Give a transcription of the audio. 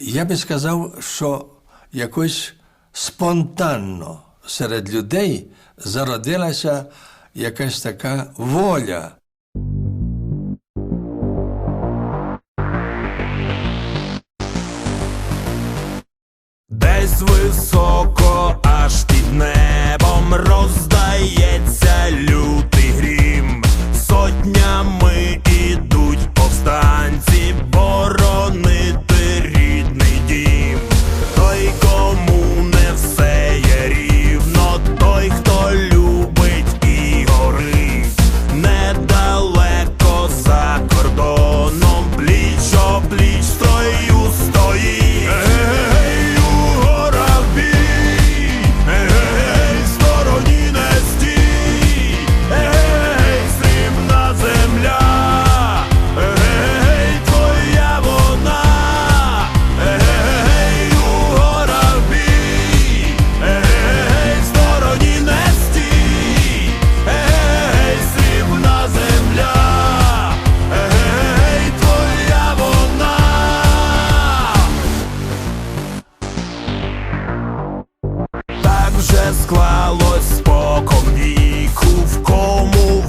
я би сказав, що якось спонтанно серед людей зародилася якась така воля. Десь високо аж під небом роз. все склалось спокон віку в кому